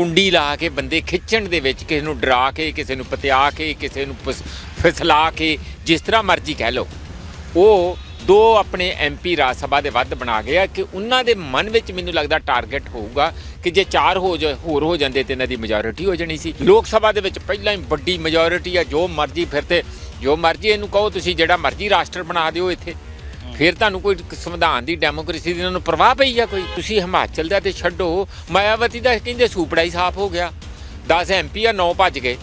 ਕੁੰਡੀ ਲਾ ਕੇ ਬੰਦੇ ਖਿੱਚਣ ਦੇ ਵਿੱਚ ਕਿਸੇ ਨੂੰ ਡਰਾ ਕੇ, ਕਿਸੇ ਨੂੰ ਪਤਿਆ ਕੇ, ਕਿਸੇ ਨੂੰ ਫਸ- ਫਿਸਲਾ ਕੇ, ਜਿਸ ਤਰ੍ਹਾਂ ਮਰਜ਼ੀ ਕਹਿ ਲਓ। ਉਹ ਦੋ ਆਪਣੇ ਐਮਪੀ ਰਾਜ ਸਭਾ ਦੇ ਵੱਧ ਬਣਾ ਗਿਆ ਕਿ ਉਹਨਾਂ ਦੇ ਮਨ ਵਿੱਚ ਮੈਨੂੰ ਲੱਗਦਾ ਟਾਰਗੇਟ ਹੋਊਗਾ ਕਿ ਜੇ ਚਾਰ ਹੋ ਜਾ, ਹੋਰ ਹੋ ਜਾਂਦੇ ਤੇ ਇਹਨਾਂ ਦੀ ਮੈਜੋਰਿਟੀ ਹੋ ਜਾਣੀ ਸੀ। ਲੋਕ ਸਭਾ ਦੇ ਵਿੱਚ ਪਹਿਲਾਂ ਹੀ ਵੱਡੀ ਮੈਜੋਰਿਟੀ ਆ, ਜੋ ਮਰਜ਼ੀ ਫਿਰ ਤੇ, ਜੋ ਮਰਜ਼ੀ ਇਹਨੂੰ ਕਹੋ, ਤੁਸੀਂ ਜਿਹੜਾ ਮਰਜ਼ੀ ਰਾਸ਼ਟਰ ਬਣਾ ਦਿਓ ਇੱਥੇ। ਫਿਰ ਤੁਹਾਨੂੰ ਕੋਈ ਸੰਵਿਧਾਨ ਦੀ ਡੈਮੋਕ੍ਰੇਸੀ ਦੀ ਇਹਨਾਂ ਨੂੰ ਪ੍ਰਵਾਹ ਪਈ ਆ ਕੋਈ? ਤੁਸੀਂ ਹਿਮਾਚਲ ਦਾ ਤੇ ਛੱਡੋ। ਮਾਇਆਵਤੀ ਦਾ ਕਹਿੰਦੇ ਸੂਪੜਾ ਹੀ ਸਾਫ਼ ਹੋ ਗਿਆ। 10 ਐਮਪੀ ਆ 9 ਭੱਜ ਗਏ।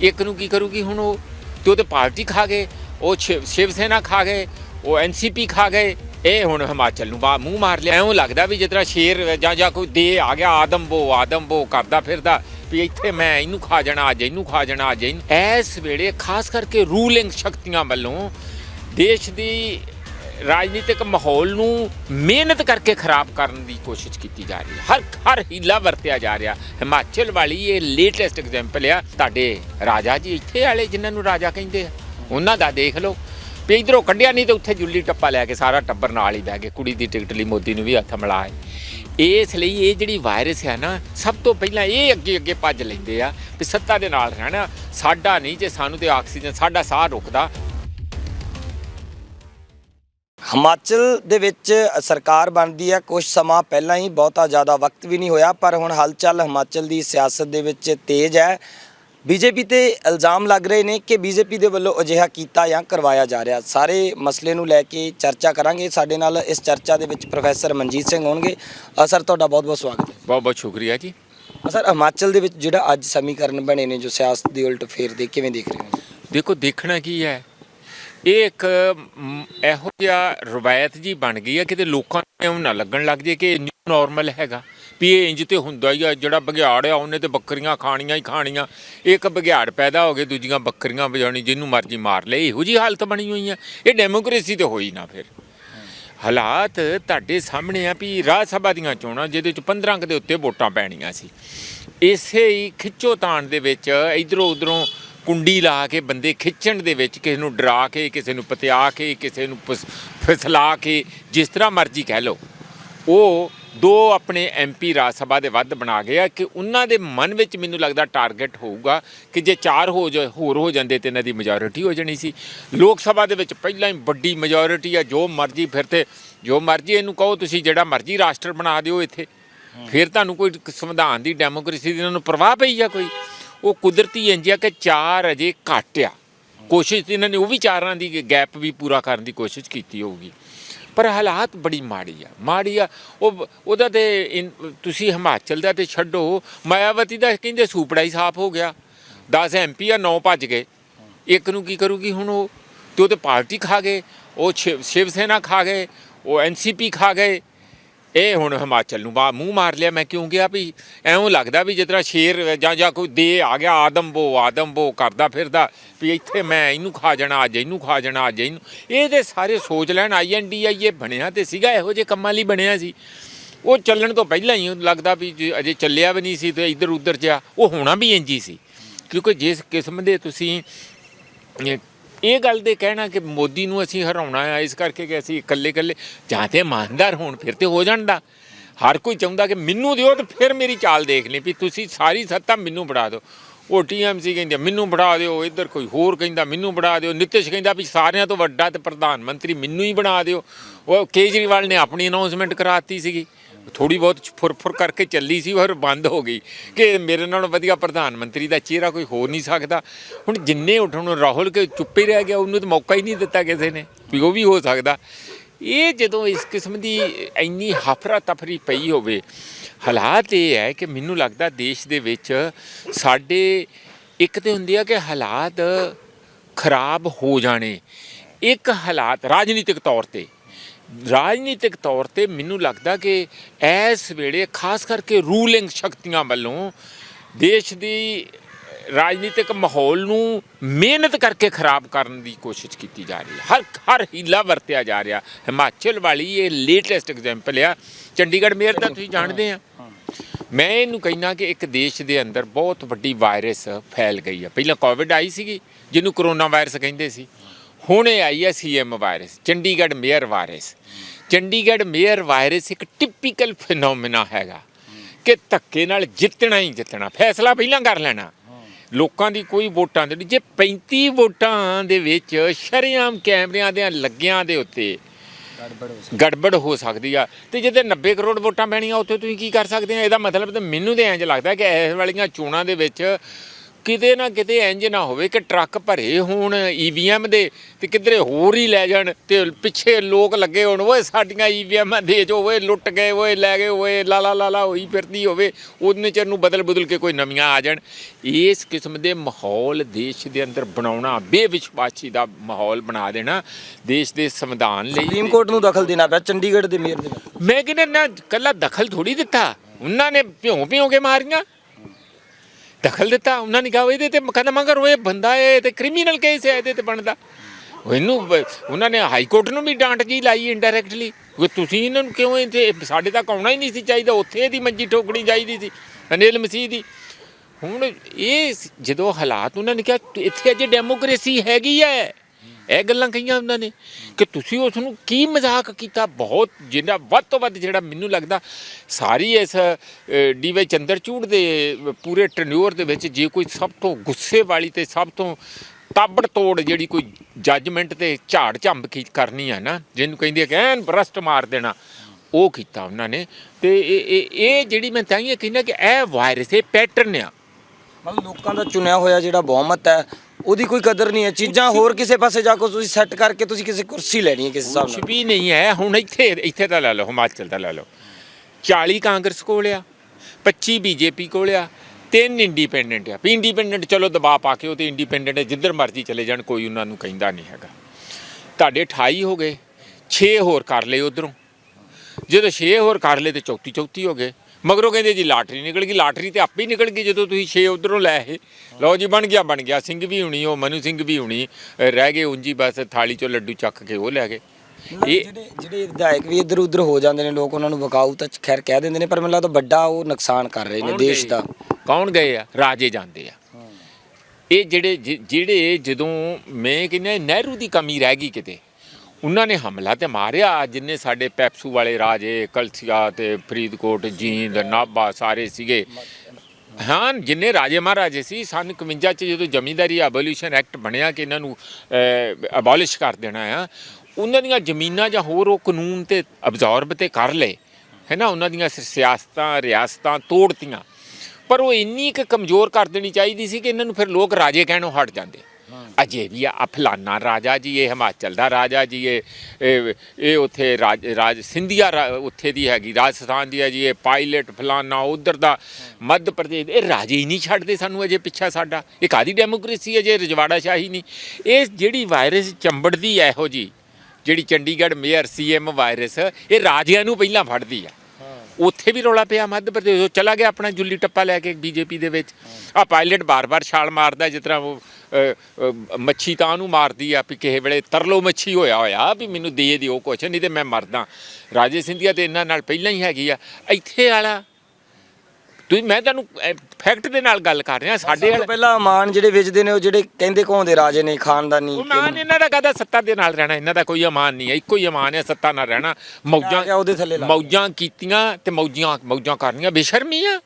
ਇੱਕ ਨੂੰ ਕੀ ਕਰੂਗੀ ਹੁਣ ਉਹ? ਤੇ ਉਹ ਤੇ ਪਾਰਟੀ ਖਾ ਗਏ। ਉਹ ਸ਼ਿਵ ਸ਼ਿਵ ਸੈਨਾ ਖਾ ਗਏ। ਉਹ ਐਨਸੀਪੀ ਖਾ ਗਏ। ਇਹ ਹੁਣ ਹਿਮਾਚਲ ਨੂੰ ਬਾ ਮੂੰਹ ਮਾਰ ਲਿਆ। ਐਉਂ ਲੱਗਦਾ ਵੀ ਜਿਸ ਤਰ੍ਹਾਂ ਸ਼ੇਰ ਜਾਂ ਜਾਂ ਕੋਈ ਦੇ ਆ ਗਿਆ ਆਦਮਬੋ ਆਦਮਬੋ ਕਰਦਾ ਫਿਰਦਾ ਵੀ ਇੱਥੇ ਮੈਂ ਇਹਨੂੰ ਖਾ ਜਾਣਾ, ਅੱਜ ਇਹਨੂੰ ਖਾ ਜਾਣਾ, ਅੱਜ ਇਹਨੂੰ। ਇਸ ਵੇਲੇ ਖਾਸ ਕਰਕੇ ਰੂਲਿੰਗ ਸ਼ਕਤੀਆਂ ਵੱਲੋਂ ਦੇਸ਼ ਦੀ ਰਾਜਨੀਤਿਕ ਮਾਹੌਲ ਨੂੰ ਮਿਹਨਤ ਕਰਕੇ ਖਰਾਬ ਕਰਨ ਦੀ ਕੋਸ਼ਿਸ਼ ਕੀਤੀ ਜਾ ਰਹੀ ਹੈ। ਹਰ ਹਰ ਹੀਲਾ ਵਰਤਿਆ ਜਾ ਰਿਹਾ। ਹਿਮਾਚਲ ਵਾਲੀ ਇਹ ਲੇਟੈਸਟ ਐਗਜ਼ਾਮਪਲ ਆ। ਤੁਹਾਡੇ ਰਾਜਾ ਜੀ ਇੱਥੇ ਵਾਲੇ ਜਿਨ੍ਹਾਂ ਨੂੰ ਰਾਜਾ ਕਹਿੰਦੇ ਆ, ਉਹਨਾਂ ਦਾ ਦੇਖ ਲਓ। ਵੀ ਇਧਰੋਂ ਕੱਢਿਆ ਨਹੀਂ ਤੇ ਉੱਥੇ ਜੁੱਲੀ ਟੱਪਾ ਲੈ ਕੇ ਸਾਰਾ ਟੱਬਰ ਨਾਲ ਹੀ ਬਹਿ ਗਏ। ਕੁੜੀ ਦੀ ਟਿਕਟ ਲਈ ਮੋਦੀ ਨੂੰ ਵੀ ਹੱਥ ਮਿਲਾਏ ਇਸ ਲਈ ਇਹ ਜਿਹੜੀ ਵਾਇਰਸ ਹੈ ਨਾ, ਸਭ ਤੋਂ ਪਹਿਲਾਂ ਇਹ ਅੱਗੇ ਅੱਗੇ ਭੱਜ ਲੈਂਦੇ ਆ ਵੀ ਸੱਤਾ ਦੇ ਨਾਲ ਰਹਿਣਾ। ਸਾਡਾ ਨਹੀਂ ਜੇ ਸਾਨੂੰ ਤੇ ਆਕਸੀਜਨ, ਸਾਡਾ ਸਾਹ ਰੁਕਦਾ। ਹਿਮਾਚਲ ਦੇ ਵਿੱਚ ਸਰਕਾਰ ਬਣਦੀ ਹੈ। ਕੁਝ ਸਮਾਂ ਪਹਿਲਾਂ ਹੀ ਬਹੁਤਾ ਜ਼ਿਆਦਾ ਵਕਤ ਵੀ ਨਹੀਂ ਹੋਇਆ ਪਰ ਹੁਣ ਹਲਚਲ ਹਿਮਾਚਲ ਦੀ ਸਿਆਸਤ ਦੇ ਵਿੱਚ ਤੇਜ਼ ਹੈ। ਬੀਜੇਪੀ ਤੇ ਇਲਜ਼ਾਮ ਲੱਗ ਰਹੇ ਨੇ ਕਿ ਬੀਜੇਪੀ ਦੇ ਵੱਲੋਂ ਅਜਿਹਾ ਕੀਤਾ ਜਾਂ ਕਰਵਾਇਆ ਜਾ ਰਿਹਾ। ਸਾਰੇ ਮਸਲੇ ਨੂੰ ਲੈ ਕੇ ਚਰਚਾ ਕਰਾਂਗੇ। ਸਾਡੇ ਨਾਲ ਇਸ ਚਰਚਾ ਦੇ ਵਿੱਚ ਪ੍ਰੋਫੈਸਰ ਮਨਜੀਤ ਸਿੰਘ ਹੋਣਗੇ। ਸਰ ਤੁਹਾਡਾ ਬਹੁਤ ਬਹੁਤ ਸਵਾਗਤ ਹੈ। ਬਹੁਤ ਬਹੁਤ ਸ਼ੁਕਰੀਆ ਜੀ। ਸਰ ਹਿਮਾਚਲ ਦੇ ਵਿੱਚ ਜਿਹੜਾ ਅੱਜ ਸਮੀਕਰਨ ਬਣੇ ਨੇ ਜੋ ਸਿਆਸਤ ਦੀ ਉਲਟ ਫੇਰਦੇ ਕਿਵੇਂ ਦੇਖ ਰਹੇ ਹੋ? ਦੇਖੋ ਦੇਖਣਾ ਕੀ ਹੈ? ਇਹ ਇੱਕ ਇਹੋ ਜਿਹਾ ਰਵਾਇਤ ਜੀ ਬਣ ਗਈ ਹੈ, ਕਿਤੇ ਲੋਕਾਂ ਨੂੰ ਨਾ ਲੱਗਣ ਲੱਗ ਜੇ ਕਿ ਨਿਊ ਨਾਰਮਲ ਹੈਗਾ। ਵੀ ਇਹ ਇੰਜ ਤੇ ਹੁੰਦਾ ਹੀ ਆ, ਜਿਹੜਾ ਬਘਿਆੜ ਆ, ਉਹਨੇ ਤੇ ਬੱਕਰੀਆਂ ਖਾਣੀਆਂ ਹੀ ਖਾਣੀਆਂ। ਇੱਕ ਬਘਿਆੜ ਪੈਦਾ ਹੋ ਗਏ, ਦੂਜੀਆਂ ਬੱਕਰੀਆਂ ਵਜਾਉਣੀ, ਜਿਹਨੂੰ ਮਰਜ਼ੀ ਮਾਰ ਲੈ ਇਹੋ ਜੀ ਹਾਲਤ ਬਣੀ ਹੋਈ ਆ। ਇਹ ਡੈਮੋਕ੍ਰੇਸੀ ਤੇ ਹੋਈ ਨਾ ਫਿਰ। ਹਾਲਾਤ ਤੁਹਾਡੇ ਸਾਹਮਣੇ ਆ ਵੀ ਰਾਜ ਸਭਾ ਦੀਆਂ ਚੋਣਾਂ, ਜਿਹਦੇ ਚ 15 ਕੁ ਦੇ ਉੱਤੇ ਵੋਟਾਂ ਪੈਣੀਆਂ ਸੀ। ਇਸੇ ਹੀ ਖਿੱਚੋ ਤਾਣ ਦੇ ਵਿੱਚ ਇਧਰੋਂ ਉਧਰੋਂ ਕੁੰਡੀ ਲਾ ਕੇ ਬੰਦੇ ਖਿੱਚਣ ਦੇ ਵਿੱਚ ਕਿਸੇ ਨੂੰ ਡਰਾ ਕੇ ਕਿਸੇ ਨੂੰ ਪਤਿਆ ਕੇ ਕਿਸੇ ਨੂੰ ਫਸ- ਫਿਸਲਾ ਕੇ ਜਿਸ ਤਰ੍ਹਾਂ ਮਰਜ਼ੀ ਕਹਿ ਲਓ। ਉਹ ਦੋ ਆਪਣੇ ਐਮਪੀ ਰਾਜ ਸਭਾ ਦੇ ਵੱਧ ਬਣਾ ਗਿਆ ਕਿ ਉਹਨਾਂ ਦੇ ਮਨ ਵਿੱਚ ਮੈਨੂੰ ਲੱਗਦਾ ਟਾਰਗੇਟ ਹੋਊਗਾ ਕਿ ਜੇ ਚਾਰ ਹੋ ਜਾ ਹੋਰ ਹੋ ਜਾਂਦੇ ਤੇ ਇਹਨਾਂ ਦੀ ਮੈਜੋਰਿਟੀ ਹੋ ਜਾਣੀ ਸੀ। ਲੋਕ ਸਭਾ ਦੇ ਵਿੱਚ ਪਹਿਲਾਂ ਹੀ ਵੱਡੀ ਮੈਜੋਰਿਟੀ ਆ ਜੋ ਮਰਜ਼ੀ ਫਿਰ ਤੇ ਜੋ ਮਰਜ਼ੀ ਇਹਨੂੰ ਕਹੋ ਤੁਸੀਂ ਜਿਹੜਾ ਮਰਜ਼ੀ ਰਾਸ਼ਟਰ ਬਣਾ ਦਿਓ ਇੱਥੇ। ਫਿਰ ਤੁਹਾਨੂੰ ਕੋਈ ਸੰਵਿਧਾਨ ਦੀ ਡੈਮੋਕ੍ਰੇਸੀ ਦੀ ਇਹਨਾਂ ਨੂੰ ਪਰਵਾਹ ਪਈ ਆ ਕੋਈ। ਉਹ ਕੁਦਰਤੀ ਇੰਜ ਆ ਕਿ ਚਾਰ ਅਜੇ ਘੱਟ ਆ। ਕੋਸ਼ਿਸ਼ ਇਹਨਾਂ ਨੇ ਉਹ ਵੀ ਚਾਰਾਂ ਦੀ ਗੈਪ ਵੀ ਪੂਰਾ ਕਰਨ ਦੀ ਕੋਸ਼ਿਸ਼ ਕੀਤੀ ਹੋਊਗੀ। ਪਰ ਹਾਲਾਤ ਬੜੀ ਮਾੜੀ ਆ। ਮਾੜੀ ਆ, ਉਹ ਉਹਦਾ ਤੇ ਇਨ- ਤੁਸੀਂ ਹਿਮਾਚਲ ਦਾ ਤੇ ਛੱਡੋ, ਮਾਇਆਵਤੀ ਦਾ ਕਹਿੰਦੇ ਸੂਪੜਾ ਹੀ ਸਾਫ਼ ਹੋ ਗਿਆ। 10 ਐਮਪੀ ਆ 9 ਭੱਜ ਗਏ। ਇੱਕ ਨੂੰ ਕੀ ਕਰੂਗੀ ਹੁਣ ਉਹ? ਤੇ ਉਹ ਤੇ ਪਾਰਟੀ ਖਾ ਗਏ, ਉਹ ਸ਼ਿਵ ਸ਼ਿਵ ਸੈਨਾ ਖਾ ਗਏ, ਉਹ ਐਨਸੀਪੀ ਖਾ ਗਏ। ਇਹ ਹੁਣ ਹਿਮਾਚਲ ਨੂੰ ਬਾ ਮੂੰਹ ਮਾਰ ਲਿਆ ਮੈਂ ਕਿਉਂ ਗਿਆ ਵੀ ਐਉਂ ਲੱਗਦਾ ਵੀ ਜਿਸ ਤਰ੍ਹਾਂ ਸ਼ੇਰ ਜਾਂ ਜਾਂ ਕੋਈ ਦੇ ਆ ਗਿਆ ਆਦਮਬੋ ਆਦਮਬੋ ਕਰਦਾ ਫਿਰਦਾ ਵੀ ਇੱਥੇ ਮੈਂ ਇਹਨੂੰ ਖਾ ਜਾਣਾ, ਅੱਜ ਇਹਨੂੰ ਖਾ ਜਾਣਾ, ਅੱਜ ਇਹਨੂੰ। ਇਹ ਤੇ ਸਾਰੇ ਸੋਚ ਲੈਣ ਆਈਐਨਡੀਆਈ ਇਹ ਬਣਿਆ ਤੇ ਸੀਗਾ, ਇਹੋ ਜਿਹੇ ਕੰਮਾਂ ਲਈ ਬਣਿਆ ਸੀ। ਉਹ ਚੱਲਣ ਤੋਂ ਪਹਿਲਾਂ ਹੀ ਲੱਗਦਾ ਵੀ ਜੇ ਅਜੇ ਚੱਲਿਆ ਵੀ ਨਹੀਂ ਸੀ ਤੇ ਇੱਧਰ ਉੱਧਰ ਜਿਹਾ, ਉਹ ਹੋਣਾ ਵੀ ਇੰਜ ਹੀ ਸੀ। ਕਿਉਂਕਿ ਜਿਸ ਕਿਸਮ ਦੇ ਤੁਸੀਂ ਇਹ ਗੱਲ ਦੇ ਕਹਿਣਾ ਕਿ ਮੋਦੀ ਨੂੰ ਅਸੀਂ ਹਰਾਉਣਾ ਆ ਇਸ ਕਰਕੇ ਕਿ ਅਸੀਂ ਇਕੱਲੇ ਇਕੱਲੇ ਜਾਂ ਤੇ ਇਮਾਨਦਾਰ ਹੋਣ ਫਿਰ ਤੇ ਹੋ ਜਾਂਦਾ ਹਰ ਕੋਈ ਚਾਹੁੰਦਾ ਕਿ ਮੈਨੂੰ ਦਿਓ ਤੇ ਫਿਰ ਮੇਰੀ ਚਾਲ ਦੇਖ ਲਈ ਵੀ ਤੁਸੀਂ ਸਾਰੀ ਸੱਤਾ ਮੈਨੂੰ ਬੜਾ ਦਿਓ। ਉਹ ਟੀਐਮਸੀ ਕਹਿੰਦੀ ਆ, ਮੈਨੂੰ ਬਣਾ ਦਿਓ ਇੱਧਰ ਕੋਈ ਹੋਰ ਕਹਿੰਦਾ ਮੈਨੂੰ ਬਣਾ ਦਿਓ। ਨਿਤਿਸ਼ ਕਹਿੰਦਾ ਵੀ ਸਾਰਿਆਂ ਤੋਂ ਵੱਡਾ ਤੇ ਪ੍ਰਧਾਨ ਮੰਤਰੀ ਮੈਨੂੰ ਹੀ ਬਣਾ ਦਿਓ। ਉਹ ਕੇਜਰੀਵਾਲ ਨੇ ਆਪਣੀ ਅਨਾਉਂਸਮੈਂਟ ਕਰਾਤੀ ਸੀਗੀ। ਥੋੜੀ ਬਹੁਤ ਫੁਰਫੁਰ ਕਰਕੇ ਚੱਲੀ ਸੀ, ਪਰ ਬੰਦ ਹੋ ਗਈ ਕਿ ਮੇਰੇ ਨਾਲੋਂ ਵਧੀਆ ਪ੍ਰਧਾਨ ਮੰਤਰੀ ਦਾ ਚਿਹਰਾ ਕੋਈ ਹੋ ਨਹੀਂ ਸਕਦਾ। ਹੁਣ ਜਿੰਨੇ ਉੱਠਣ ਨੂੰ ਰਾਹੁਲ ਕੇ ਚੁੱਪੇ ਰਹਿ ਗਿਆ, ਉਹਨੂੰ ਤਾਂ ਮੌਕਾ ਹੀ ਨਹੀਂ ਦਿੱਤਾ ਕਿਸੇ ਨੇ ਵੀ ਉਹ ਵੀ ਹੋ ਸਕਦਾ। ਇਹ ਜਦੋਂ ਇਸ ਕਿਸਮ ਦੀ ਇੰਨੀ ਹਫਰਾ ਤਫਰੀ ਪਈ ਹੋਵੇ, ਹਾਲਾਤ ਇਹ ਹੈ ਕਿ ਮੈਨੂੰ ਲੱਗਦਾ ਦੇਸ਼ ਦੇ ਵਿੱਚ ਸਾਡੇ ਇੱਕ ਤੇ ਹੁੰਦੀ ਆ ਕਿ ਹਾਲਾਤ ਖਰਾਬ ਹੋ ਜਾਣੇ। ਇੱਕ ਹਾਲਾਤ ਰਾਜਨੀਤਿਕ ਤੌਰ ਤੇ ਰਾਜਨੀਤਿਕ ਤੌਰ ਤੇ ਮੈਨੂੰ ਲੱਗਦਾ ਕਿ ਇਸ ਵੇਲੇ ਖਾਸ ਕਰਕੇ ਰੂਲਿੰਗ ਸ਼ਕਤੀਆਂ ਵੱਲੋਂ ਦੇਸ਼ ਦੀ ਰਾਜਨੀਤਿਕ ਮਾਹੌਲ ਨੂੰ ਮਿਹਨਤ ਕਰਕੇ ਖਰਾਬ ਕਰਨ ਦੀ ਕੋਸ਼ਿਸ਼ ਕੀਤੀ ਜਾ ਰਹੀ ਹੈ। ਹਰ ਹਰ ਹੀਲਾ ਵਰਤਿਆ ਜਾ ਰਿਹਾ। ਹਿਮਾਚਲ ਵਾਲੀ ਇਹ ਲੇਟੈਸਟ ਐਗਜ਼ਾਮਪਲ ਆ। ਚੰਡੀਗੜ੍ਹ ਮੇਅਰ ਦਾ ਤੁਸੀਂ ਜਾਣਦੇ ਆ। ਮੈਂ ਇਹਨੂੰ ਕਹਿਣਾ ਕਿ ਇੱਕ ਦੇਸ਼ ਦੇ ਅੰਦਰ ਬਹੁਤ ਵੱਡੀ ਵਾਇਰਸ ਫੈਲ ਗਈ ਆ। ਪਹਿਲਾਂ ਕੋਵਿਡ ਆਈ ਸੀਗੀ, ਜਿਹਨੂੰ ਕਰੋਨਾ ਵਾਇਰਸ ਕਹਿੰਦੇ ਸੀ। ਹੁਣ ਆਈ ਹੈ CM virus Chandigarh mayor virus. Chandigarh mayor virus ਇੱਕ ਟਿਪੀਕਲ ਫੀਨੋਮੀਨਾ ਹੈਗਾ ਕਿ ਧੱਕੇ ਨਾਲ ਜਿੱਤਣਾ ਹੀ ਜਿੱਤਣਾ ਫੈਸਲਾ ਪਹਿਲਾਂ ਕਰ ਲੈਣਾ। ਲੋਕਾਂ ਦੀ ਕੋਈ ਵੋਟਾਂ ਦੇ। ਜੇ 35 ਵੋਟਾਂ ਦੇ ਵਿੱਚ ਸ਼ਰੇਆਮ ਕੈਮਰਿਆਂ ਦੇ ਲੱਗਿਆਂ ਦੇ ਉੱਤੇ ਗੜਬੜ ਹੋ ਸਕਦੀ। ਆ ਤੇ ਜਿਹਦੇ 90 ਕਰੋੜ ਵੋਟਾਂ ਪੈਣੀਆਂ ਉੱਥੇ ਤੁਸੀਂ ਕੀ ਕਰ ਸਕਦੇ ਆ? ਇਹਦਾ ਮਤਲਬ ਤਾਂ ਮੈਨੂੰ ਤੇ ਇੰਜ ਲੱਗਦਾ ਕਿ ਇਸ ਵਾਲੀਆਂ ਚੋਣਾਂ ਦੇ ਵਿੱਚ ਕਿਤੇ ਨਾ ਕਿਤੇ ਇੰਜ ਨਾ ਹੋਵੇ ਕਿ ਟਰੱਕ ਭਰੇ ਹੋਣ ਈਵੀਐਮ ਦੇ ਤੇ ਕਿਧਰੇ ਹੋਰ ਹੀ ਲੈ ਜਾਣ ਤੇ ਪਿੱਛੇ ਲੋਕ ਲੱਗੇ ਹੋਣ ਓਏ ਸਾਡੀਆਂ ਈਵੀਐਮਾਂ ਦੇ ਜੋ ਓਏ ਲੁੱਟ ਗਏ ਓਏ ਲੈ ਗਏ ਓਏ ਲਾ ਲਾ ਲਾ ਲਾ ਹੋਈ ਫਿਰਦੀ ਹੋਵੇ ਉਹਨੇ ਚਿਰ ਨੂੰ ਬਦਲ ਬਦਲ ਕੇ ਕੋਈ ਨਵੀਆਂ ਆ ਜਾਣ। ਇਸ ਕਿਸਮ ਦੇ ਮਾਹੌਲ ਦੇਸ਼ ਦੇ ਅੰਦਰ ਬਣਾਉਣਾ ਬੇਵਿਸ਼ਵਾਸੀ ਦਾ ਮਾਹੌਲ ਬਣਾ ਦੇਣਾ ਦੇਸ਼ ਦੇ ਸੰਵਿਧਾਨ ਲਈ ਸੁਪਰੀਮ ਕੋਰਟ ਨੂੰ ਦਖਲ ਦੇਣਾ ਪਿਆ ਚੰਡੀਗੜ੍ਹ ਦੇ ਮੇਅਰ ਦੇ ਮੈਂ ਕਹਿੰਦਾ ਨਾ ਕੱਲਾ ਦਖਲ ਥੋੜੀ ਦਿੱਤਾ ਉਹਨਾਂ ਨੇ ਭਿਉਂ ਭਿਉਂ ਕੇ ਮਾਰੀਆਂ। ਦਖਲ ਦਿੱਤਾ, ਉਹਨਾਂ ਨੇ ਕਿਹਾ, ਇਹਦੇ ਤੇ ਮੁਕੱਦਮਾ ਕਰੋ, ਇਹ ਬੰਦਾ ਹੈ ਤੇ ਕ੍ਰਿਮੀਨਲ ਕੇਸ ਹੈ, ਇਹਦੇ ਤੇ ਬਣਦਾ। ਇਹਨੂੰ ਉਹਨਾਂ ਨੇ ਹਾਈ ਕੋਰਟ ਨੂੰ ਵੀ ਡਾਂਟ ਜੀ ਲਾਈ ਇਨਡਾਇਰੈਕਟਲੀ ਕਿ ਤੁਸੀਂ ਇਹਨਾਂ ਨੂੰ ਕਿਉਂ ਇੱਥੇ, ਸਾਡੇ ਤੱਕ ਆਉਣਾ ਹੀ ਨਹੀਂ ਸੀ ਚਾਹੀਦਾ, ਉੱਥੇ ਇਹਦੀ ਮੰਜੀ ਠੋਕਣੀ ਚਾਹੀਦੀ ਸੀ ਅਨਿਲ ਮਸੀਹ ਦੀ। ਹੁਣ ਇਹ ਜਦੋਂ ਹਾਲਾਤ ਉਹਨਾਂ ਨੇ ਕਿਹਾ, ਇੱਥੇ ਅਜੇ ਡੈਮੋਕ੍ਰੇਸੀ ਹੈਗੀ ਹੈ। ਇਹ ਗੱਲਾਂ ਕਹੀਆਂ ਉਹਨਾਂ ਨੇ ਕਿ ਤੁਸੀਂ ਉਸ ਨੂੰ ਕੀ ਮਜ਼ਾਕ ਕੀਤਾ? ਬਹੁਤ ਜਿਹੜਾ ਵੱਧ ਤੋਂ ਵੱਧ ਜਿਹੜਾ ਮੈਨੂੰ ਲੱਗਦਾ ਸਾਰੀ ਇਸ ਡੀਵੇ ਚੰਦਰਚੂੜ ਦੇ ਪੂਰੇ ਟੈਨਿਓਰ ਦੇ ਵਿੱਚ ਜੇ ਕੋਈ ਸਭ ਤੋਂ ਗੁੱਸੇ ਵਾਲੀ ਤੇ ਸਭ ਤੋਂ ਤਾਬੜ ਤੋੜ ਜਿਹੜੀ ਕੋਈ ਜੱਜਮੈਂਟ ਤੇ ਝਾੜ ਝੰਬ ਕੀ ਕਰਨੀ ਆ ਨਾ, ਜਿਹਨੂੰ ਕਹਿੰਦੇ ਆ ਕਿ ਐਨ ਬਰਸਟ ਮਾਰ ਦੇਣਾ, ਉਹ ਕੀਤਾ ਉਹਨਾਂ ਨੇ। ਤੇ ਇਹ ਇਹ ਇਹ ਜਿਹੜੀ ਮੈਂ ਤਾਂ ਇਹ ਕਹਿੰਦਾ ਕਿ ਇਹ ਵਾਇਰਸ ਇਹ ਪੈਟਰਨ ਆ। ਮਤਲਬ ਲੋਕਾਂ ਦਾ ਚੁਣਿਆ ਹੋਇਆ ਜਿਹੜਾ ਬਹੁਮਤ ਹੈ ਉਹਦੀ ਕੋਈ ਕਦਰ ਨਹੀਂ ਹੈ। ਚੀਜ਼ਾਂ ਹੋਰ ਕਿਸੇ ਪਾਸੇ ਜਾ ਕੇ ਤੁਸੀਂ ਸੈੱਟ ਕਰਕੇ ਤੁਸੀਂ ਕਿਸੇ ਕੁਰਸੀ ਲੈਣੀ ਹੈ ਕਿਸੇ ਹਿਸਾਬ ਕੁਛ ਨਾਲ। ਵੀ ਨਹੀਂ ਹੈ। ਹੁਣ ਇੱਥੇ ਇੱਥੇ ਤਾਂ ਲੈ ਲਓ ਹਿਮਾਚਲ ਦਾ ਲੈ ਲਓ। 40 ਕਾਂਗਰਸ ਕੋਲ ਆ 25 ਬੀਜੇਪੀ ਕੋਲ ਆ ਤਿੰਨ ਇੰਡੀਪੈਂਡੈਂਟ ਆ। ਵੀ ਇੰਡੀਪੈਂਡੈਂਟ ਚਲੋ ਦਬਾਅ ਪਾ ਕੇ ਉਹ ਤੇ ਇੰਡੀਪੈਂਡੈਂਟ ਜਿੱਧਰ ਮਰਜ਼ੀ ਚਲੇ ਜਾਣ ਕੋਈ ਉਹਨਾਂ ਨੂੰ ਕਹਿੰਦਾ ਨਹੀਂ ਹੈਗਾ। ਤੁਹਾਡੇ 28 ਹੋ ਗਏ 6 ਹੋਰ ਕਰ ਲਏ ਉਧਰੋਂ। ਜਦੋਂ 6 ਹੋਰ ਕਰ ਲਏ ਤੇ 34 34 ਹੋ ਗਏ। ਮਗਰੋਂ ਕਹਿੰਦੇ ਜੀ ਲਾਟਰੀ ਨਿਕਲ ਗਈ ਲਾਟਰੀ ਤੇ ਆਪੇ ਹੀ ਨਿਕਲ ਗਈ ਜਦੋਂ ਤੁਸੀਂ 6 ਉਧਰੋਂ ਲੈ ਆਏ। ਲਓ ਜੀ ਬਣ ਗਿਆ ਬਣ ਗਿਆ। ਸਿੰਘ ਵੀ ਹੁਣੀ ਉਹ ਮਨੂ ਸਿੰਘ ਵੀ ਹੁਣੀ ਰਹਿ ਗਏ ਉਂਜੀ ਬਸ ਥਾਲੀ ਚੋਂ ਲੱਡੂ ਚੱਕ ਕੇ ਉਹ ਲੈ ਗਏ। ਇਹ ਜਿਹੜੇ ਜਿਹੜੇ ਵਿਧਾਇਕ ਵੀ ਇੱਧਰ ਉੱਧਰ ਹੋ ਜਾਂਦੇ ਨੇ ਲੋਕ ਉਹਨਾਂ ਨੂੰ ਵਿਕਾਊ ਤਾਂ ਖੈਰ ਕਹਿ ਦਿੰਦੇ ਨੇ ਪਰ ਮੈਨੂੰ ਲੱਗਦਾ ਵੱਡਾ ਉਹ ਨੁਕਸਾਨ ਕਰ ਰਹੇ ਨੇ ਦੇਸ਼? ਦਾ। ਕੌਣ ਗਏ ਆ? ਰਾਜੇ ਜਾਂਦੇ ਆ। ਇਹ ਜਿਹੜੇ ਜਿਹੜੇ ਜਦੋਂ ਮੈਂ ਕਹਿੰਦਾ ਨਹਿਰੂ ਦੀ ਕਮੀ ਰਹਿ ਗਈ ਕਿਤੇ ਉਹਨਾਂ ਨੇ ਹਮਲਾ ਤੇ ਮਾਰਿਆ। ਜਿੰਨੇ ਸਾਡੇ ਪੈਪਸੂ ਵਾਲੇ ਰਾਜੇ, ਕਲਸੀਆ ਤੇ ਫਰੀਦਕੋਟ, ਜੀਂਦ, ਨਾਭਾ ਸਾਰੇ ਸੀਗੇ। ਹਾਂ, ਜਿੰਨੇ ਰਾਜੇ ਮਹਾਰਾਜੇ ਸੀ, ਸਨ 51 ਚ ਜਦੋਂ ਜ਼ਮੀਂਦਾਰੀ ਐਬੋਲੀਸ਼ਨ ਐਕਟ ਬਣਿਆ ਕਿ ਇਹਨਾਂ ਨੂੰ ਅਬੋਲਿਸ਼ ਕਰ ਦੇਣਾ ਆ, ਉਹਨਾਂ ਦੀਆਂ ਜ਼ਮੀਨਾਂ ਜਾਂ ਹੋਰ ਉਹ ਕਾਨੂੰਨ ਤੇ ਅਬਜ਼ੌਰਬ ਤੇ ਕਰ ਲਏ। ਹੈ ਨਾ ਉਹਨਾਂ ਦੀਆਂ ਸਿਆਸਤਾਂ, ਰਿਆਸਤਾਂ ਤੋੜਤੀਆਂ। ਪਰ ਉਹ ਇੰਨੀ ਕੁ ਕਮਜ਼ੋਰ ਕਰ ਦੇਣੀ ਚਾਹੀਦੀ ਸੀ ਕਿ ਇਹਨਾਂ ਨੂੰ ਫਿਰ ਲੋਕ ਰਾਜੇ ਕਹਿਣੋਂ ਹਟ ਜਾਂਦੇ। ਅਜੇ ਵੀ ਆ ਫਲਾਨਾ ਰਾਜਾ ਜੀ ਇਹ ਹਿਮਾਚਲ ਦਾ ਰਾਜਾ ਜੀ ਇਹ ਇਹ ਉੱਥੇ ਰਾਜ ਰਾਜ ਸਿੰਧੀਆ ਉੱਥੇ ਦੀ ਹੈਗੀ ਰਾਜਸਥਾਨ ਦੀ ਹੈ ਜੀ ਇਹ ਪਾਇਲਟ ਫਲਾਨਾ ਉਧਰ ਦਾ ਮੱਧ ਪ੍ਰਦੇਸ਼ ਇਹ ਰਾਜੇ ਹੀ ਨਹੀਂ ਛੱਡਦੇ ਸਾਨੂੰ ਅਜੇ ਪਿੱਛਾ ਸਾਡਾ। ਇਹ ਕਾਦੀ ਡੈਮੋਕ੍ਰੇਸੀ ਹੈ ਜੇ ਰਜਵਾੜਾ ਸ਼ਾਹੀ ਨਹੀਂ? ਇਹ ਜਿਹੜੀ ਵਾਇਰਸ ਚੰਬੜਦੀ ਹੈ ਇਹੋ ਜੀ ਜਿਹੜੀ ਚੰਡੀਗੜ੍ਹ ਮੇਅਰ ਸੀਐਮ ਵਾਇਰਸ ਇਹ ਰਾਜਿਆਂ ਨੂੰ ਪਹਿਲਾਂ ਫੜਦੀ ਆ ਉੱਥੇ ਵੀ ਰੌਲਾ ਪਿਆ ਮੱਧ ਪ੍ਰਦੇਸ਼ ਉਹ ਚਲਾ ਗਿਆ ਆਪਣਾ ਜੁੱਲੀ ਟੱਪਾ ਲੈ ਕੇ ਬੀਜੇਪੀ ਦੇ ਵਿੱਚ। ਆ ਪਾਇਲਟ ਬਾਰ-ਬਾਰ ਛਾਲ ਮਾਰਦਾ ਜਿਸ ਤਰ੍ਹਾਂ ਉਹ ਮੱਛੀ ਤਾਂ ਉਹਨੂੰ ਮਾਰਦੀ ਆ ਵੀ ਕਿਸੇ ਵੇਲੇ ਤਰਲੋ ਮੱਛੀ ਹੋਇਆ ਹੋਇਆ ਵੀ ਮੈਨੂੰ ਦੇ ਦਿਓ ਕੁਛ ਨਹੀਂ ਤੇ ਮੈਂ ਮਰਦਾ। ਰਾਜੇ ਸਿੰਧੀਆ ਤੇ ਇਹਨਾਂ ਨਾਲ ਪਹਿਲਾਂ ਹੀ ਹੈਗੀ ਆ। ਇੱਥੇ ਵਾਲਾ ਤੁਸੀਂ ਮੈਂ ਤੁਹਾਨੂੰ ਫੈਕਟ ਦੇ ਨਾਲ ਗੱਲ ਕਰ ਰਿਹਾ ਸਾਡੇ ਵਾਲਾ ਪਹਿਲਾਂ ਮਾਨ ਜਿਹੜੇ ਵੇਚਦੇ ਨੇ ਉਹ ਜਿਹੜੇ ਕਹਿੰਦੇ ਕੌਣ ਦੇ ਰਾਜੇ ਨੇ ਖਾਨਦਾਨੀ ਉਹ ਮਾਨ ਇਹਨਾਂ ਦਾ ਕਹਦਾ ਸੱਤਾ ਦੇ ਨਾਲ ਰਹਿਣਾ ਇਹਨਾਂ ਦਾ ਕੋਈ ਅਮਾਨ ਨਹੀਂ ਹੈ ਇੱਕੋ ਹੀ ਅਮਾਨ ਹੈ ਸੱਤਾ ਨਾਲ ਰਹਿਣਾ। ਮੌਜਾਂ ਮੌਜਾਂ ਕੀਤੀਆਂ ਤੇ ਮੌਜਾਂ ਮੌਜਾਂ ਕਰਨੀਆਂ ਬੇਸ਼ਰਮੀ ਆ।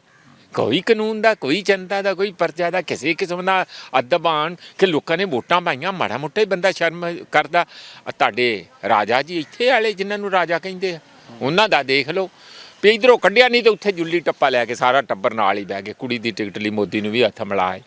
ਕੋਈ ਕਾਨੂੰਨ ਦਾ, ਕੋਈ ਜਨਤਾ ਦਾ, ਕੋਈ ਪਰਚਾ ਦਾ, ਕਿਸੇ ਕਿਸਮ ਦਾ ਅਦਬਾਨ ਕਿ ਲੋਕਾਂ ਨੇ ਵੋਟਾਂ ਪਾਈਆਂ, ਮਾੜਾ ਮੋਟਾ ਹੀ ਬੰਦਾ ਸ਼ਰਮ ਕਰਦਾ। ਤੁਹਾਡੇ ਰਾਜਾ ਜੀ ਇੱਥੇ ਵਾਲੇ ਜਿਨ੍ਹਾਂ ਨੂੰ ਰਾਜਾ ਕਹਿੰਦੇ ਆ, ਉਹਨਾਂ ਦਾ ਦੇਖ ਲਓ। ਵੀ ਇਧਰੋਂ ਕੱਢਿਆ ਨਹੀਂ ਤੇ ਉੱਥੇ ਜੁੱਲੀ ਟੱਪਾ ਲੈ ਕੇ ਸਾਰਾ ਟੱਬਰ ਨਾਲ ਹੀ ਬਹਿ ਗਏ। ਕੁੜੀ ਦੀ ਟਿਕਟ ਲਈ ਮੋਦੀ ਨੂੰ ਵੀ ਹੱਥ ਮਿਲਾਏ।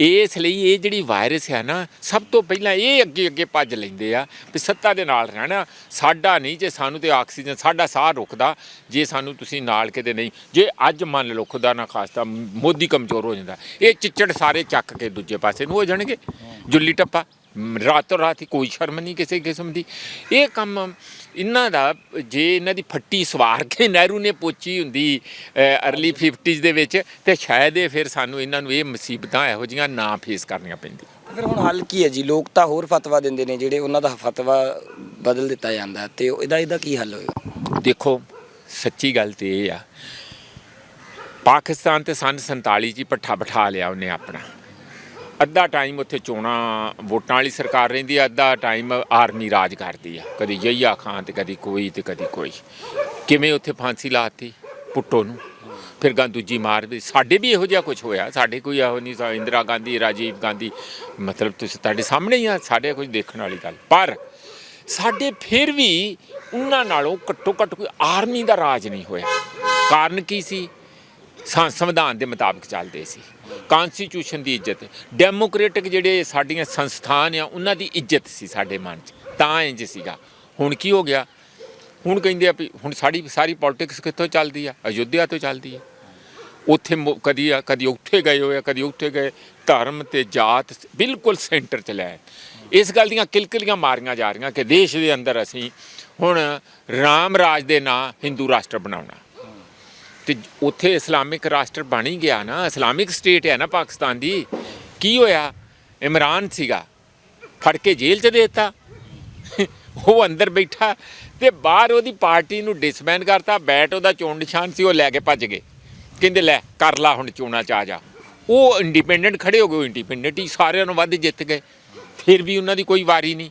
ਇਸ ਲਈ ਇਹ ਜਿਹੜੀ ਵਾਇਰਸ ਹੈ ਨਾ, ਸਭ ਤੋਂ ਪਹਿਲਾਂ ਇਹ ਅੱਗੇ ਅੱਗੇ ਭੱਜ ਲੈਂਦੇ ਆ ਵੀ ਸੱਤਾ ਦੇ ਨਾਲ ਰਹਿਣਾ ਸਾਡਾ ਨਹੀਂ, ਜੇ ਸਾਨੂੰ ਤੇ ਆਕਸੀਜਨ ਸਾਡਾ ਸਾਹ ਰੁਕਦਾ, ਜੇ ਸਾਨੂੰ ਤੁਸੀਂ ਨਾਲ ਕਿਤੇ ਨਹੀਂ, ਜੇ ਅੱਜ ਮੰਨ ਲਓ ਖੁਦਾ ਨਾ ਖਾਸਤਾ ਮੋਦੀ ਕਮਜ਼ੋਰ ਹੋ ਜਾਂਦਾ। ਇਹ ਚਿੱਚੜ ਸਾਰੇ ਚੱਕ ਕੇ ਦੂਜੇ ਪਾਸੇ ਨੂੰ ਹੋ ਜਾਣਗੇ। ਜੁੱਲੀ ਟੱਪਾ। ਰਾਤੋਂ ਰਾਤ ਹੀ ਕੋਈ ਸ਼ਰਮ ਨਹੀਂ ਕਿਸੇ ਕਿਸਮ ਦੀ। ਇਹ ਕੰਮ ਇਹਨਾਂ ਦਾ ਜੇ ਇਹਨਾਂ ਦੀ ਫੱਟੀ ਸਵਾਰ ਕੇ ਨਹਿਰੂ ਨੇ ਪੋਚੀ ਹੁੰਦੀ ਅਰਲੀ 50s ਦੇ ਵਿੱਚ ਤੇ ਸ਼ਾਇਦ ਇਹ ਫਿਰ ਸਾਨੂੰ ਇਹਨਾਂ ਨੂੰ ਇਹ ਮੁਸੀਬਤਾਂ ਇਹੋ ਜੀਆਂ ਨਾ ਫੇਸ ਕਰਨੀਆਂ ਪੈਂਦੀਆਂ। ਫਿਰ ਹੁਣ ਹੱਲ ਕੀ ਹੈ ਜੀ? ਲੋਕ ਤਾਂ ਹੋਰ ਫਤਵਾ ਦਿੰਦੇ ਨੇ ਜਿਹੜੇ ਉਹਨਾਂ ਦਾ ਫਤਵਾ ਬਦਲ ਦਿੱਤਾ ਜਾਂਦਾ ਤੇ ਇਹਦਾ ਇਹਦਾ ਕੀ ਹੱਲ ਹੋਏਗਾ? ਦੇਖੋ ਸੱਚੀ ਗੱਲ ਤੇ ਇਹ ਆ। ਪਾਕਿਸਤਾਨ ਤੇ ਸੰਨ 47 ਚ ਪੱਠਾ ਬਿਠਾ ਲਿਆ ਉਹਨੇ ਆਪਣਾ। ਅੱਧਾ ਟਾਈਮ ਉੱਥੇ ਚੋਣਾਂ, ਵੋਟਾਂ ਵਾਲੀ ਸਰਕਾਰ ਰਹਿੰਦੀ ਆ, ਅੱਧਾ ਟਾਈਮ ਆਰਮੀ ਰਾਜ ਕਰਦੀ ਆ। ਕਦੀ ਯਹੀਆ ਖਾਨ ਤੇ ਕਦੀ ਕੋਈ ਤੇ ਕਦੀ ਕੋਈ। ਕਿਵੇਂ ਉੱਥੇ ਫਾਂਸੀ ਲਾਤੀ ਪੁੱਟੋ ਨੂੰ? ਫਿਰ ਗਾਂ ਦੂਜੀ ਮਾਰ ਵੀ, ਸਾਡੇ ਵੀ ਇਹੋ ਜਿਹਾ ਕੁਝ ਹੋਇਆ। ਸਾਡੇ ਕੋਈ ਇਹੋ ਨਹੀਂ ਸਾ, ਇੰਦਰਾ ਗਾਂਧੀ, ਰਾਜੀਵ ਗਾਂਧੀ, ਮਤਲਬ ਤੁਸੀਂ ਤੁਹਾਡੇ ਸਾਹਮਣੇ ਹੀ ਆ, ਸਾਡੇ ਕੁਝ ਦੇਖਣ ਵਾਲੀ ਗੱਲ। ਪਰ ਸਾਡੇ ਫਿਰ ਵੀ ਉਹਨਾਂ ਨਾਲੋਂ ਘੱਟੋ ਘੱਟ ਕੋਈ ਆਰਮੀ ਦਾ ਰਾਜ ਨਹੀਂ ਹੋਇਆ। ਕਾਰਨ ਕੀ ਸੀ, ਸੰਵਿਧਾਨ ਦੇ ਮੁਤਾਬਕ ਚੱਲਦੇ ਸੀ। ਕਨਸਟੀਟਿਊਸ਼ਨ ਦੀ ਇੱਜ਼ਤ। ਡੈਮੋਕ੍ਰੈਟਿਕ ਜਿਹੜੇ ਸਾਡੀਆਂ ਸੰਸਥਾਨ ਆ, ਉਹਨਾਂ ਦੀ ਇੱਜ਼ਤ ਸੀ ਸਾਡੇ ਮਨ 'ਚ। ਤਾਂ ਇੰਜ ਸੀਗਾ। ਹੁਣ ਕੀ ਹੋ ਗਿਆ? ਹੁਣ ਕਹਿੰਦੇ ਆ ਵੀ ਹੁਣ ਸਾਡੀ, ਸਾਰੀ ਪੋਲਿਟਿਕਸ ਕਿੱਥੋਂ ਚੱਲਦੀ ਆ? ਅਯੁੱਧਿਆ ਤੋਂ ਚੱਲਦੀ ਆ। ਉੱਥੇ ਮੁ- ਕਦੀ ਆ, ਕਦੀ ਉੱਥੇ ਗਏ ਹੋਏ ਆ, ਕਦੀ ਉੱਥੇ ਗਏ। ਧਰਮ ਤੇ ਜਾਤ ਬਿਲਕੁਲ ਸੈਂਟਰ 'ਚ ਲੈ ਇਸ ਗੱਲ ਦੀਆਂ ਕਿਲਕਿਲੀਆਂ ਮਾਰੀਆਂ ਜਾ ਰਹੀਆਂ ਕਿ ਦੇਸ਼ ਦੇ ਅੰਦਰ ਅਸੀਂ ਹੁਣ ਰਾਮ ਰਾਜ ਦੇ ਨਾਂ ਹਿੰਦੂ ਰਾਸ਼ਟਰ ਬਣਾਉਣਾ। ਤੇ ਉੱਥੇ ਇਸਲਾਮਿਕ ਰਾਸ਼ਟਰ ਬਣ ਹੀ ਗਿਆ ਨਾ, ਇਸਲਾਮਿਕ ਸਟੇਟ ਹੈ ਨਾ ਪਾਕਿਸਤਾਨ ਦੀ। ਕੀ ਹੋਇਆ? ਇਮਰਾਨ ਸੀਗਾ। ਫੜ ਕੇ ਜੇਲ੍ਹ 'ਚ ਦੇਤਾ। ਉਹ ਅੰਦਰ ਬੈਠਾ ਤੇ ਬਾਹਰ ਉਹਦੀ ਪਾਰਟੀ ਨੂੰ ਡਿਸਬੈਂਡ ਕਰਤਾ। ਬੈਟ ਉਹਦਾ ਚੋਣ ਨਿਸ਼ਾਨ ਸੀ, ਉਹ ਲੈ ਕੇ ਭੱਜ ਗਏ। ਕਹਿੰਦੇ, ਲੈ, ਕਰ ਲਾ ਹੁਣ ਚੋਣਾਂ ਚ ਆ ਜਾ। ਉਹ ਇੰਡੀਪੈਂਡੈਂਟ ਖੜੇ ਹੋ ਗਏ, ਉਹ ਇੰਡੀਪੈਂਡੈਂਟ ਹੀ ਸਾਰਿਆਂ ਨੂੰ ਵੱਧ ਜਿੱਤ ਗਏ। ਫਿਰ ਵੀ ਉਹਨਾਂ ਦੀ ਕੋਈ ਵਾਰੀ ਨਹੀਂ।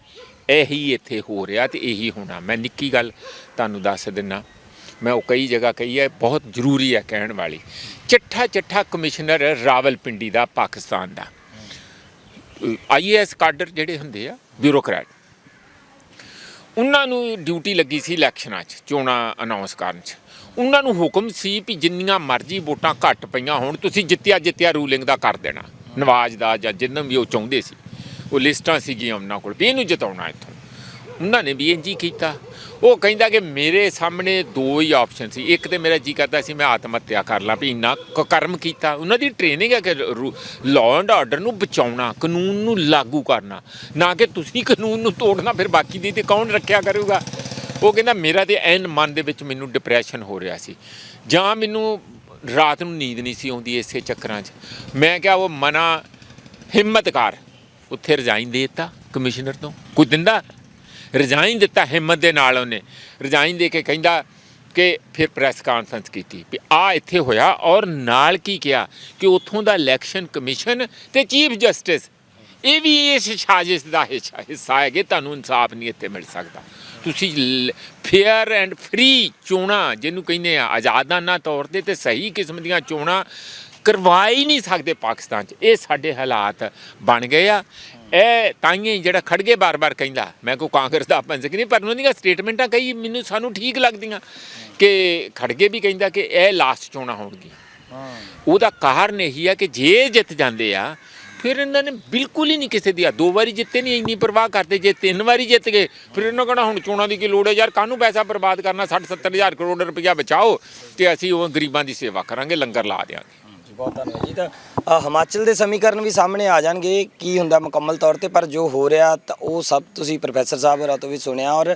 ਇਹੀ ਇੱਥੇ ਹੋ ਰਿਹਾ ਤੇ ਇਹੀ ਹੋਣਾ। ਮੈਂ ਨਿੱਕੀ ਗੱਲ ਤੁਹਾਨੂੰ ਦੱਸ ਦਿੰਨਾ। ਮੈਂ ਉਹ ਕਈ ਜਗ੍ਹਾ ਕਹੀ ਹੈ, ਬਹੁਤ ਜ਼ਰੂਰੀ ਹੈ ਕਹਿਣ ਵਾਲੀ। ਚਿੱਠਾ ਚਿੱਠਾ ਕਮਿਸ਼ਨਰ ਰਾਵਲਪਿੰਡੀ ਦਾ ਪਾਕਿਸਤਾਨ ਦਾ। ਆਈਏਐਸ ਕਾਡਰ ਜਿਹੜੇ ਹੁੰਦੇ ਆ, ਬਿਊਰੋਕਰੈਟ। ਉਹਨਾਂ ਨੂੰ ਡਿਊਟੀ ਲੱਗੀ ਸੀ ਇਲੈਕਸ਼ਨਾਂ 'ਚ, ਚੋਣਾਂ ਅਨਾਉਂਸ ਕਰਨ 'ਚ। ਉਹਨਾਂ ਨੂੰ ਹੁਕਮ ਸੀ ਵੀ ਜਿੰਨੀਆਂ ਮਰਜ਼ੀ ਵੋਟਾਂ ਘੱਟ ਪਈਆਂ ਹੋਣ, ਤੁਸੀਂ ਜਿੱਤਿਆ ਜਿੱਤਿਆ ਰੂਲਿੰਗ ਦਾ ਕਰ ਦੇਣਾ। ਨਵਾਜ਼ ਦਾ ਜਾਂ ਜਿੰਨਾਂ ਵੀ ਉਹ ਚਾਹੁੰਦੇ ਸੀ। ਉਹ ਲਿਸਟਾਂ ਸੀਗੀਆਂ ਉਹਨਾਂ ਕੋਲ ਵੀ ਇਹਨੂੰ ਜਿਤਾਉਣਾ ਇੱਥੋਂ। ਉਹਨਾਂ ਨੇ ਵੀ ਇੰਝ ਹੀ ਕੀਤਾ। ਉਹ ਕਹਿੰਦਾ ਕਿ ਮੇਰੇ ਸਾਹਮਣੇ ਦੋ ਹੀ ਆਪਸ਼ਨ ਸੀ। ਇੱਕ ਤੇ ਮੇਰਾ ਜੀ ਕਰਦਾ ਸੀ, ਮੈਂ ਆਤਮ ਹੱਤਿਆ ਕਰ ਲਾਂ ਵੀ ਇੰਨਾ ਕ- ਕਰਮ ਕੀਤਾ। ਉਹਨਾਂ ਦੀ ਟ੍ਰੇਨਿੰਗ ਹੈ ਕਿ ਲਾਅ ਐਂਡ ਆਰਡਰ ਨੂੰ ਬਚਾਉਣਾ, ਕਾਨੂੰਨ ਨੂੰ ਲਾਗੂ ਕਰਨਾ। ਨਾ ਕਿ ਤੁਸੀਂ ਕਾਨੂੰਨ ਨੂੰ ਤੋੜਨਾ, ਫਿਰ ਬਾਕੀ ਦੀ ਤੇ ਕੌਣ ਰੱਖਿਆ ਕਰੂਗਾ? ਉਹ ਕਹਿੰਦਾ, ਮੇਰਾ ਤੇ ਐਨ ਮਨ ਦੇ ਵਿੱਚ ਮੈਨੂੰ ਡਿਪਰੈਸ਼ਨ ਹੋ ਰਿਹਾ ਸੀ। ਜਾਂ ਮੈਨੂੰ ਰਾਤ ਨੂੰ ਨੀਂਦ ਨਹੀਂ ਸੀ ਆਉਂਦੀ ਇਸੇ ਚੱਕਰਾਂ 'ਚ। ਮੈਂ ਕਿਹਾ, ਉਹ ਮਨਾ ਹਿੰਮਤ ਕਰ ਉੱਥੇ ਰਿਜ਼ਾਈਨ ਦੇ ਦਿੱਤਾ ਕਮਿਸ਼ਨਰ ਤੋਂ। ਕੋਈ ਦਿੰਦਾ? ਰਿਜ਼ਾਈਨ ਦਿੱਤਾ ਹਿੰਮਤ ਦੇ ਨਾਲ ਉਹਨੇ। ਰਿਜ਼ਾਈਨ ਦੇ ਕੇ ਕਹਿੰਦਾ ਕਿ ਫਿਰ ਪ੍ਰੈਸ ਕਾਨਫਰੰਸ ਕੀਤੀ ਵੀ ਆ ਇੱਥੇ ਹੋਇਆ ਔਰ ਨਾਲ ਕੀ ਕਿਹਾ ਕਿ ਉੱਥੋਂ ਦਾ ਇਲੈਕਸ਼ਨ ਕਮਿਸ਼ਨ ਤੇ ਚੀਫ ਜਸਟਿਸ, ਇਹ ਵੀ ਇਸ ਸਾਜ਼ਿਸ਼ ਦਾ ਹਿੱਸਾ ਹਿੱਸਾ ਹੈ ਕਿ ਤੁਹਾਨੂੰ ਇਨਸਾਫ ਨਹੀਂ ਇੱਥੇ ਮਿਲ ਸਕਦਾ। ਤੁਸੀਂ ਫੇਅਰ ਐਂਡ ਫ੍ਰੀ ਚੋਣਾਂ ਜਿਹਨੂੰ ਕਹਿੰਦੇ ਆ, ਆਜ਼ਾਦਾਨਾ ਤੌਰ ਤੇ ਤੇ ਸਹੀ ਕਿਸਮ ਦੀਆਂ ਚੋਣਾਂ ਕਰਵਾ ਹੀ ਨਹੀਂ ਸਕਦੇ ਪਾਕਿਸਤਾਨ 'ਚ। ਇਹ ਸਾਡੇ ਹਾਲਾਤ ਬਣ ਗਏ ਆ। ਇਹ ਤਾਈਆਂ ਜਿਹੜਾ ਖੜਗੇ ਬਾਰ-ਬਾਰ ਕਹਿੰਦਾ ਮੈਂ ਕੋ ਕਾਂਗਰਸ ਦਾ ਪੰਜਕ ਨਹੀਂ ਪਰ ਉਹਨਾਂ ਦੀਆਂ ਸਟੇਟਮੈਂਟਾਂ ਕਈ ਮੈਨੂੰ ਸਾਨੂੰ ਠੀਕ ਲੱਗਦੀਆਂ ਕਿ ਖੜਗੇ ਵੀ ਕਹਿੰਦਾ ਕਿ ਇਹ ਲਾਸਟ ਚੋਣਾਂ ਹੋਣਗੀਆਂ। ਉਹਦਾ ਕਾਰਨ ਇਹੀ ਆ ਕਿ ਜੇ ਜਿੱਤ ਜਾਂਦੇ ਆ ਫਿਰ ਇਹਨਾਂ ਨੇ ਬਿਲਕੁਲ ਹੀ ਨਹੀਂ ਕਿਸੇ ਦੀ ਆ ਦੋ ਵਾਰੀ ਜਿੱਤੇ ਨਹੀਂ ਇੰਨੀ ਪਰਵਾਹ ਕਰਦੇ ਜੇ ਤਿੰਨ ਵਾਰੀ ਜਿੱਤ ਗਏ ਫਿਰ ਇਹਨਾਂ ਕਹਣਾ ਹੁਣ ਚੋਣਾਂ ਦੀ ਕੀ ਲੋੜ ਹੈ ਯਾਰ ਕਾਹਨੂੰ ਪੈਸਾ ਬਰਬਾਦ ਕਰਨਾ 60 70 ਹਜ਼ਾਰ ਕਰੋੜ ਰੁਪਇਆ ਬਚਾਓ ਤੇ ਅਸੀਂ ਉਹ ਗਰੀਬਾਂ ਦੀ ਸੇਵਾ ਕਰਾਂਗੇ ਲੰਗਰ ਲਾ ਦਿਆਂਗੇ। ਜੀ ਬਹੁਤ ਧੰਨਵਾਦ ਜੀ। ਤਾਂ ਅ, ਹਿਮਾਚਲ ਦੇ ਸਮੀਕਰਨ ਵੀ ਸਾਹਮਣੇ ਆ ਜਾਣਗੇ ਕੀ ਹੁੰਦਾ ਮੁਕੰਮਲ ਤੌਰ ਤੇ ਪਰ ਜੋ ਹੋ ਰਿਹਾ ਤਾਂ ਉਹ ਸਭ ਤੁਸੀਂ ਪ੍ਰੋਫੈਸਰ ਸਾਹਿਬ ਹੋਰਾਂ ਤੋਂ ਵੀ ਸੁਣਿਆ ਔਰ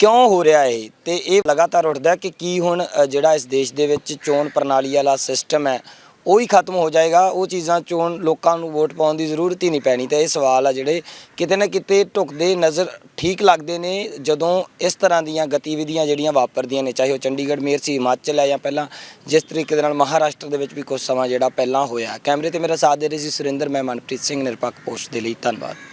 ਕਿਉਂ ਹੋ ਰਿਹਾ ਇਹ? ਤੇ ਇਹ ਲਗਾਤਾਰ ਉੱਠਦਾ ਕਿ ਕੀ ਹੁਣ ਅ, ਜਿਹੜਾ ਇਸ ਦੇਸ਼ ਦੇ ਵਿੱਚ ਚੋਣ ਪ੍ਰਣਾਲੀ ਵਾਲਾ ਸਿਸਟਮ ਹੈ ਉਹ ਹੀ ਖਤਮ ਹੋ ਜਾਏਗਾ। ਉਹ ਚੀਜ਼ਾਂ ਚੋਣ ਲੋਕਾਂ ਨੂੰ ਵੋਟ ਪਾਉਣ ਦੀ ਜ਼ਰੂਰਤ ਹੀ ਨਹੀਂ ਪੈਣੀ। ਤਾਂ ਇਹ ਸਵਾਲ ਆ ਜਿਹੜੇ ਕਿਤੇ ਨਾ ਕਿਤੇ ਢੁਕਦੇ ਨਜ਼ਰ ਠੀਕ ਲੱਗਦੇ ਨੇ ਜਦੋਂ ਇਸ ਤਰ੍ਹਾਂ ਦੀਆਂ ਗਤੀਵਿਧੀਆਂ ਜਿਹੜੀਆਂ ਵਾਪਰਦੀਆਂ ਨੇ, ਚਾਹੇ ਉਹ ਚੰਡੀਗੜ੍ਹ ਮੇਅਰ ਸੀ ਹਿਮਾਚਲ ਹੈ ਜਾਂ ਪਹਿਲਾਂ ਜਿਸ ਤਰੀਕੇ ਦੇ ਨਾਲ ਮਹਾਰਾਸ਼ਟਰ ਦੇ ਵਿੱਚ ਵੀ ਕੁਝ ਸਮਾਂ ਜਿਹੜਾ ਪਹਿਲਾਂ ਹੋਇਆ। ਕੈਮਰੇ ਤੇ ਮੇਰਾ ਸਾਥ ਦੇ ਰਹੇ ਸੀ ਸੁਰਿੰਦਰ, ਮੈਂ ਮਨਪ੍ਰੀਤ ਸਿੰਘ, ਨਿਰਪੱਖ ਪੋਸਟ ਦੇ ਲਈ ਧੰਨਵਾਦ।